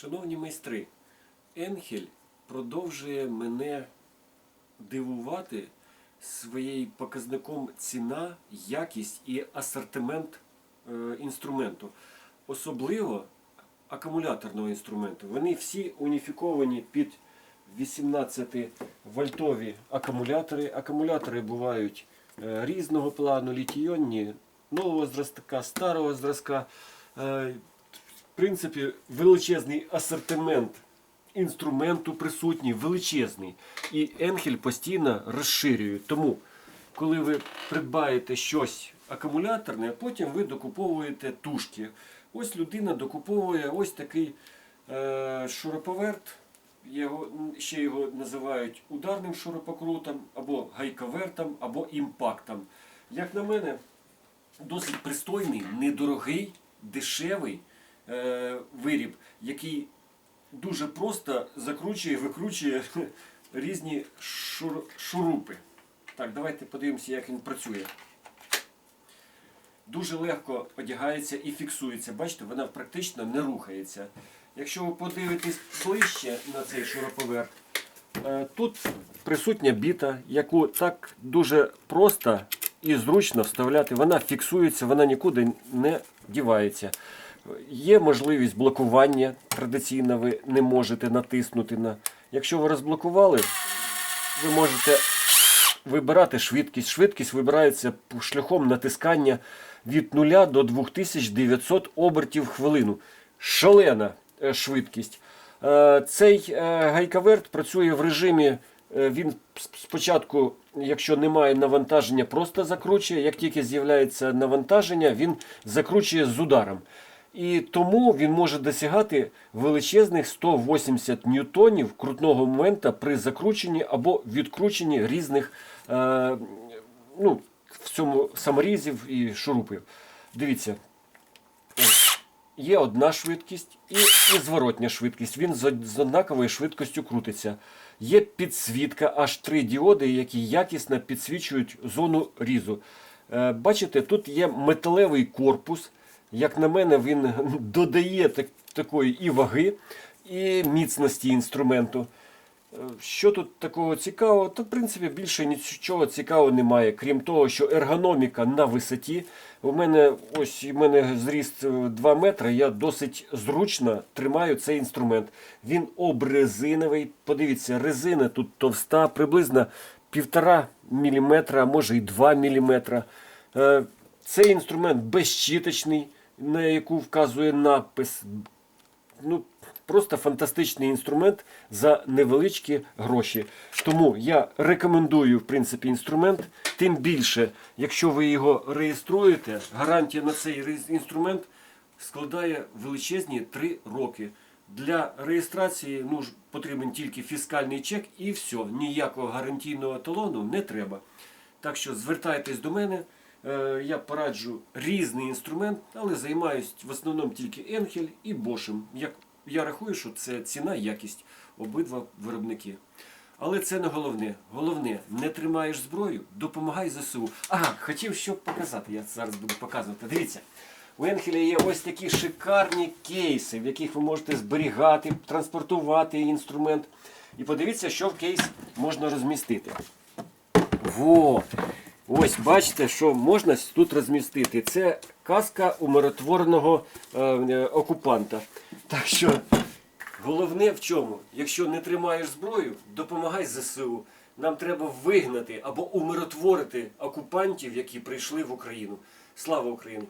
Шановні майстри, Енхель продовжує мене дивувати своєю показником ціна, якість і асортимент е, інструменту. Особливо акумуляторного інструменту. Вони всі уніфіковані під 18 вольтові акумулятори. Акумулятори бувають е, різного плану, літійонні, нового зразка, старого зразка. В принципі, величезний асортимент інструменту присутній, величезний. І Енхель постійно розширює. Тому, коли ви придбаєте щось акумуляторне, потім ви докуповуєте тушки. Ось людина докуповує ось такий е, шуруповерт. Його, ще його називають ударним шурупокрутом, або гайковертом, або імпактом. Як на мене, досить пристойний, недорогий, дешевий виріб, який дуже просто закручує і викручує різні шур, шурупи. Так, давайте подивимося, як він працює. Дуже легко одягається і фіксується. Бачите, вона практично не рухається. Якщо ви подивитесь ближче на цей шуруповерт, е, тут присутня біта, яку так дуже просто і зручно вставляти. Вона фіксується, вона нікуди не дівається. Є можливість блокування. Традиційно ви не можете натиснути на. Якщо ви розблокували, ви можете вибирати швидкість. Швидкість вибирається шляхом натискання від 0 до 2900 обертів в хвилину. Шалена е, швидкість. Е, Цей е, гайковерт працює в режимі. Він спочатку, якщо немає навантаження, просто закручує. Як тільки з'являється навантаження, він закручує з ударом. І тому він може досягати величезних 180 ньютонів крутного моменту при закрученні або відкрученні різних е, ну, в цьому саморізів і шурупів. Дивіться, є одна швидкість і, і зворотня швидкість. Він з, з однаковою швидкістю крутиться. Є підсвітка, аж три діоди, які якісно підсвічують зону різу. Е, бачите, тут є металевий корпус. Як на мене, він додає так, такої і ваги, і міцності інструменту. Е, Що тут такого цікавого? То, в принципі, більше нічого цікавого немає, крім того, що ергономіка на висоті. У мене ось у мене зріст е, 2 метри, я досить зручно тримаю цей інструмент. Він обрезиновий. Подивіться, резина тут товста, приблизно 1,5 мм, а може і 2 мм. Е, Цей інструмент безщіточний, на яку вказує напис ну, просто фантастичний інструмент за невеличкі гроші. Тому я рекомендую в принципі, інструмент. Тим більше, якщо ви його реєструєте, гарантія на цей інструмент складає величезні 3 роки. Для реєстрації ну, потрібен тільки фіскальний чек і все. Ніякого гарантійного талону не треба. Так що звертайтесь до мене. Е, Я пораджу різний інструмент, але займаюсь в основному тільки Енхель і Бошем. Як я рахую, що це ціна якість обидва виробники. Але це не головне. Головне, не тримаєш зброю, допомагай ЗСУ. Ага, хотів що показати. Я зараз буду показувати. Дивіться. У Енхеля є ось такі шикарні кейси, в яких ви можете зберігати, транспортувати інструмент. І подивіться, що в кейс можна розмістити. Во! Ось бачите, що можна тут розмістити. Це казка умиротвореного е, е, окупанта. Так що головне в чому? Якщо не тримаєш зброю, допомагай ЗСУ. Нам треба вигнати або умиротворити окупантів, які прийшли в Україну. Слава Україні!